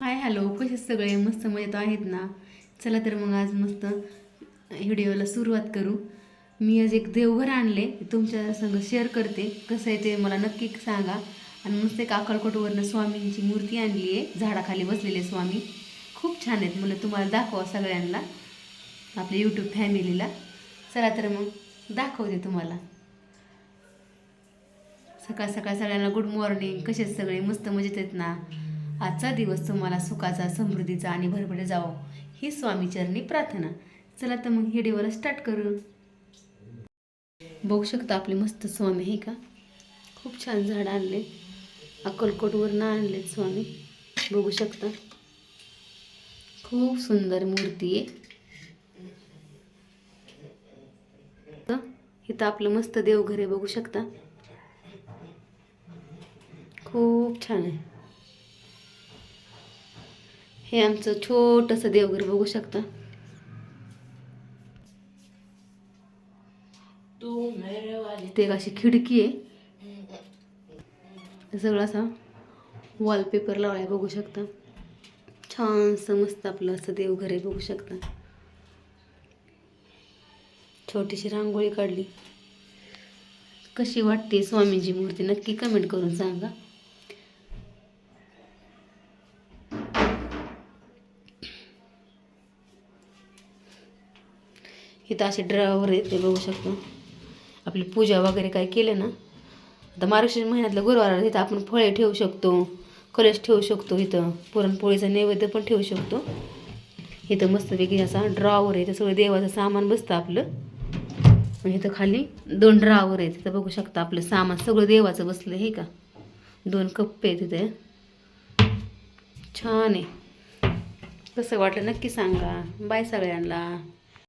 Hi hello. कसे सगळे? मस्त मजेत आहेत ना? चला तर मग आज मस्त व्हिडिओला सुरुवात करू. मी आज एक देवघर आणले. तुमच्या संग शेअर करते. कसं आहे ते मला नक्की सांगा. आणि मस्त एक अक्कलकोटवरनं स्वामींची मूर्ती आणली आहे. झाडाखाली बसलेले स्वामी. खूप छान आहेत मला तुम्हाला दाखवा सगळ्यांना. आपल्या यूट्यूब फॅमिलीला चला तर मग दाखवते तुम्हाला. सकाळ सकाळ सगळ्यांना गुड मॉर्निंग कसे सगळे? मस्त मजेत आहेत ना? आजचा दिवस तुम्हाला सुखाचा समृद्धीचा आणि भरभरे जावो. ही स्वामीचरणी प्रार्थना. चला तर मग व्हिडिओला स्टार्ट करू. बघू शकता आपले मस्त स्वामी आहे का? खूप छान झाड आणले. अक्कलकोटवरनं आणलेत स्वामी. बघू शकता. खूप सुंदर मूर्ती आहे. तर इथं आपलं मस्त देवघर आहे बघू शकता. खूप छान आहे. हे आमचं छोटंसं देवघर बघू शकता. ते एक अशी खिडकी आहे. सगळं असा वॉलपेपर लावलाय बघू शकता. छानसं मस्त आपलं असं देवघर आहे बघू शकता. छोटीशी रांगोळी काढली. कशी वाटते स्वामींची मूर्ती? नक्की कमेंट करून सांगा. इथं असे ड्रावर आहेत ते बघू शकतो. आपली पूजा वगैरे काय केलं ना आता मार्गशीर्ष महिन्यातल्या गुरुवार इथं आपण फळे ठेवू शकतो कलश ठेवू शकतो इथं पुरणपोळीचा नैवेद्य पण ठेवू शकतो. इथं मस्तपैकी असा ड्रॉवर आहे इथं सगळं देवाचं सामान बसतं आपलं. आणि इथं खाली दोन ड्रावर आहेत तिथं बघू शकता आपलं सामान सगळं देवाचं बसलं हे का? दोन कप्पे आहेत तिथे छान आहे. कसं वाटलं नक्की सांगा. बाय सगळ्यांना.